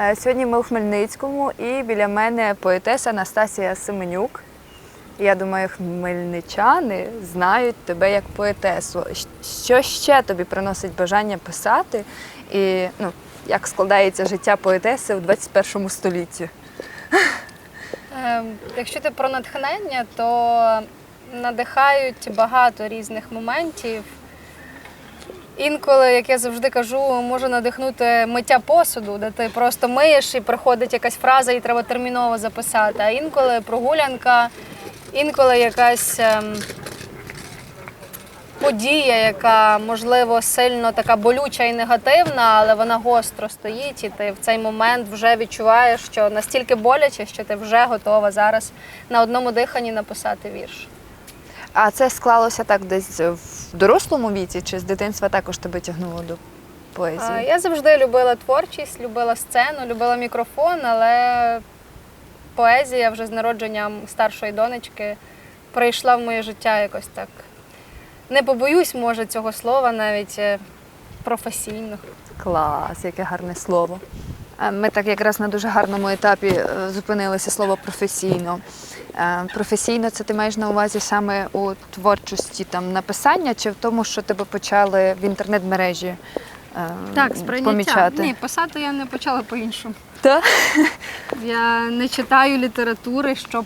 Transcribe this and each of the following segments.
Е, Сьогодні ми у Хмельницькому і біля мене поетеса Анастасія Семенюк. Я думаю, хмельничани знають тебе як поетесу. Що ще тобі приносить бажання писати? І ну, як складається життя поетеси у 21 столітті? Е, Якщо ти про натхнення, то надихають багато різних моментів. Інколи, як я завжди кажу, може надихнути миття посуду, де ти просто миєш і приходить якась фраза, і треба терміново записати. А інколи прогулянка, інколи якась ем, подія, яка можливо сильно така болюча і негативна, але вона гостро стоїть, і ти в цей момент вже відчуваєш, що настільки боляче, що ти вже готова зараз на одному диханні написати вірш. А це склалося так десь в дорослому віці, чи з дитинства також тебе тягнуло до поезії? Я завжди любила творчість, любила сцену, любила мікрофон, але поезія вже з народженням старшої донечки прийшла в моє життя якось так. Не побоюсь, може, цього слова навіть е, професійно. Клас, яке гарне слово. Е, Ми так якраз на дуже гарному етапі е, зупинилися слово професійно. Е, Професійно це ти маєш на увазі саме у творчості там написання, чи в тому, що тебе почали в інтернет-мережі е, помічати? Ні, писати я не почала по-іншому. Та? Я не читаю літератури, щоб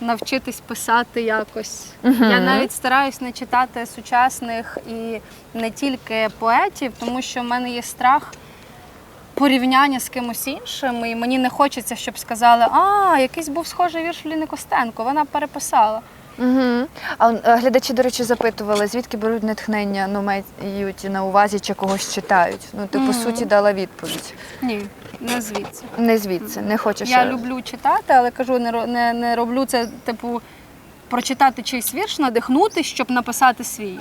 навчитись писати якось. Я навіть стараюсь не читати сучасних і не тільки поетів, тому що в мене є страх порівняння з кимось іншим, і мені не хочеться, щоб сказали, а якийсь був схожий вірш Ліни Костенко, вона переписала. Угу. А е, глядачі, до речі, запитували, звідки беруть натхнення, ну мають на увазі чи когось читають. Ну, ти по суті дала відповідь. Ні, не звідси. Не звідси, не хочеш. Я е, люблю читати, але кажу, не, не, не роблю це, типу, прочитати чийсь вірш, надихнути, щоб написати свій.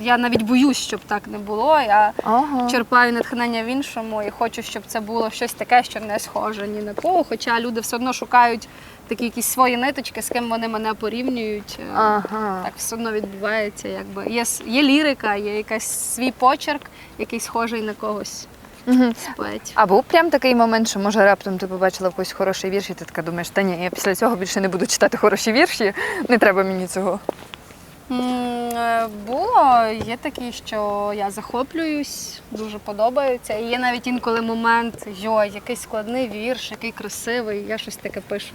Я навіть боюсь, щоб так не було. Я Ага. черпаю натхнення в іншому і хочу, щоб це було щось таке, що не схоже ні на кого. Хоча люди все одно шукають такі якісь свої ниточки, з ким вони мене порівнюють. Е, Ага. Так все одно відбувається. Якби. Є, є лірика, є якийсь свій почерк, який схожий на когось Угу. А був прям такий момент, що може раптом ти побачила в когось хороший вірш, і ти така думаєш, та ні, я після цього більше не буду читати хороші вірші, не треба мені цього. Е, Було, є такі, що я захоплююсь, дуже подобаються. І є навіть інколи момент, йой, якийсь складний вірш, який красивий, я щось таке пишу.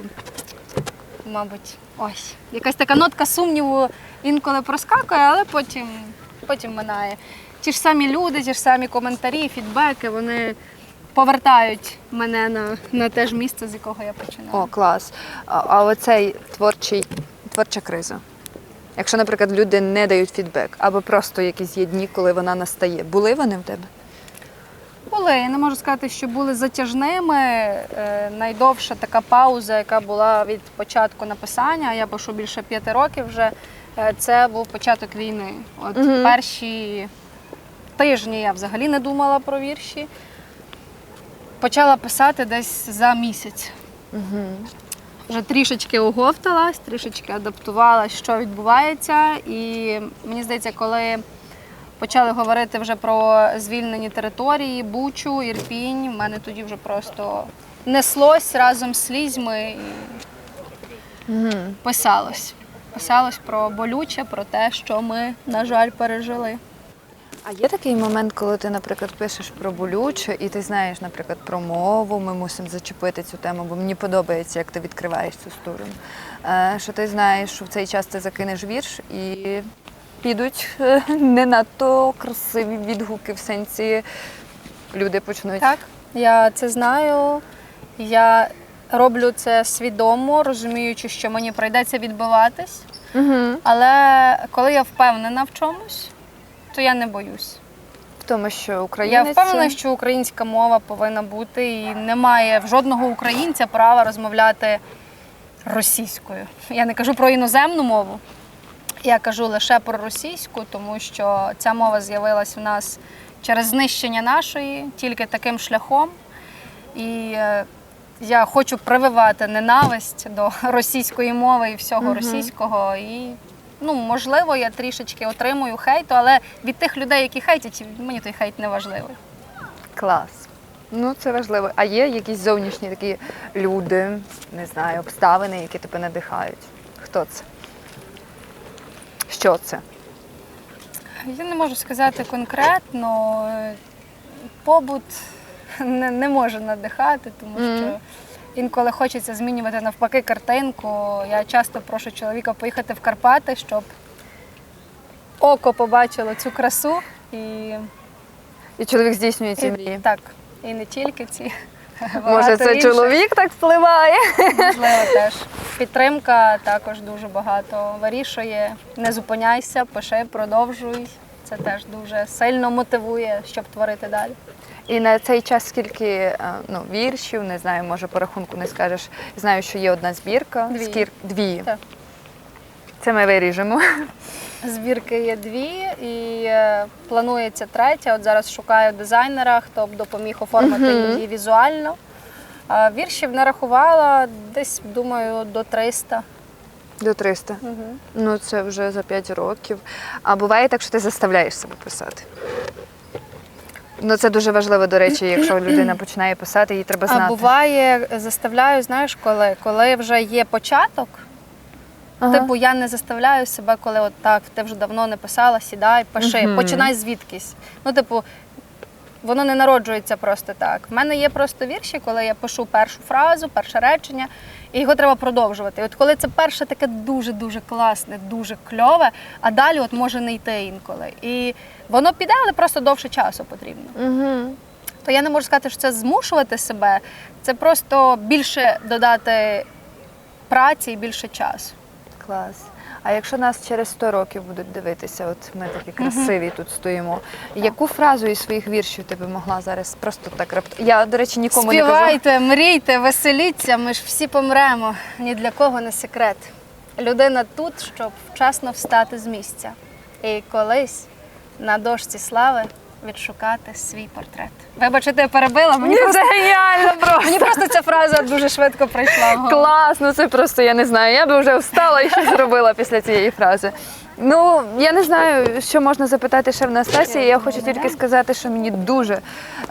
Мабуть, ось. Якась така нотка сумніву інколи проскакує, але потім, потім минає. Ті ж самі люди, ті ж самі коментарі, фідбеки, вони повертають мене на, на те ж місце, з якого я починала. О, клас. А, а оцей творчий, творча криза. Якщо, наприклад, люди не дають фідбек, або просто якісь є дні, коли вона настає. Були вони в тебе? Були, я не можу сказати, що були затяжними. Е, найдовша така пауза, яка була від початку написання, я пишу більше п'яти років вже. е, Це був початок війни. От Мгм. перші тижні я взагалі не думала про вірші. Почала писати десь за місяць. Угу. Вже трішечки оговталась, трішечки адаптувалась, що відбувається. І мені здається, коли почали говорити вже про звільнені території, Бучу, Ірпінь, в мене тоді вже просто неслось разом з слізьми і писалось. Писалось про болюче, про те, що ми, на жаль, пережили. А є такий момент, коли ти, наприклад, пишеш про болюче, і ти знаєш, наприклад, про мову. Ми мусимо зачепити цю тему, бо мені подобається, як ти відкриваєш цю сторону. Е, Що ти знаєш, що в цей час ти закинеш вірш і підуть е, не надто красиві відгуки в сенсі. Люди почнуть. Так, я це знаю. Я роблю це свідомо, розуміючи, що мені прийдеться відбиватись. Угу. Але коли я впевнена в чомусь, то я не боюсь. В тому, що Я впевнена, що українська мова повинна бути, і немає в жодного українця права розмовляти російською. Я не кажу про іноземну мову, я кажу лише про російську, тому що ця мова з'явилась у нас через знищення нашої, тільки таким шляхом. І е, я хочу прививати ненависть до російської мови і всього Мгм. російського. І ну, можливо, я трішечки отримую хейту, але від тих людей, які хейтять, мені той хейт не важливий. Клас. Ну, це важливо. А є якісь зовнішні такі люди, не знаю, обставини, які тебе надихають? Хто це? Що це? Я не можу сказати конкретно. Е, Побут не, не може надихати, тому що інколи хочеться змінювати навпаки картинку. Я часто прошу чоловіка поїхати в Карпати, щоб око побачило цю красу і І чоловік здійснює ці І- мрії. Так, і не тільки ці. Може, багато це інших. чоловік так впливає? Можливо, теж. Підтримка також дуже багато вирішує. Не зупиняйся, пиши, продовжуй. Це теж дуже сильно мотивує, щоб творити далі. І на цей час скільки е, ну, віршів, не знаю, може по рахунку не скажеш. Знаю, що є одна збірка. Дві. Скір... Дві. Так. Це ми виріжемо. Збірки є дві і е, планується третя. От зараз шукаю дизайнера, хто б допоміг оформити Мгм. її візуально. А віршів нарахувала десь, думаю, до 300. До 300. Угу. Ну, це вже за 5 років. А буває так, що ти заставляєш себе писати. Ну, це дуже важливо, до речі, якщо людина починає писати, їй треба знати. А буває, заставляю, знаєш, коли? Коли вже є початок, Ага. Типу, я не заставляю себе, коли от так, ти вже давно не писала, сідай, пиши, угу. починай звідкись. Ну, типу, воно не народжується просто так. В мене є просто вірші, коли я пишу першу фразу, перше речення, і його треба продовжувати. І от коли це перше таке дуже-дуже класне, дуже кльове, а далі от може не йти інколи. І воно піде, але просто довше часу потрібно. Угу. То я не можу сказати, що це змушувати себе, це просто більше додати праці і більше часу. Клас. А якщо нас через 100 років будуть дивитися, от ми такі красиві тут стоїмо. Яку фразу із своїх віршів ти би могла зараз просто так рапт... Я, до речі, нікому не кажу. Співайте, мрійте, веселіться, ми ж всі помремо. Ні для кого не секрет. Людина тут, щоб вчасно встати з місця. І колись на дошці слави відшукати свій портрет. Вибачте, я перебила, мені Ні, просто, це геніально просто. мені просто ця фраза дуже швидко прийшла. в. Ну це просто я не знаю. Я би вже встала і що зробила після цієї фрази. Ну, я не знаю, що можна запитати ще в Настасії. Я хочу тільки сказати, що мені дуже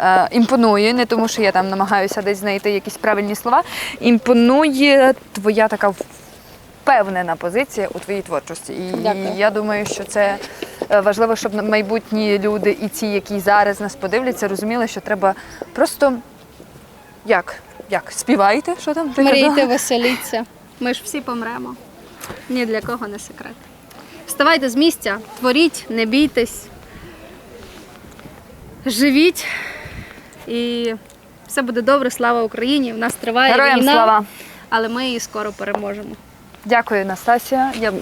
е, імпонує, не тому, що я там намагаюся десь знайти якісь правильні слова. Імпонує твоя така впевнена позиція у твоїй творчості. І Дякую. я думаю, що це важливо, щоб майбутні люди і ті, які зараз нас подивляться, розуміли, що треба просто як? Як? Співайте, що там? Мрійте, веселіться. Ми ж всі помремо. Ні для кого не секрет. Вставайте з місця, творіть, не бійтесь, живіть і все буде добре, слава Україні! В нас триває Героям війна, слава! але ми її скоро переможемо. Дякую, Настасія. Я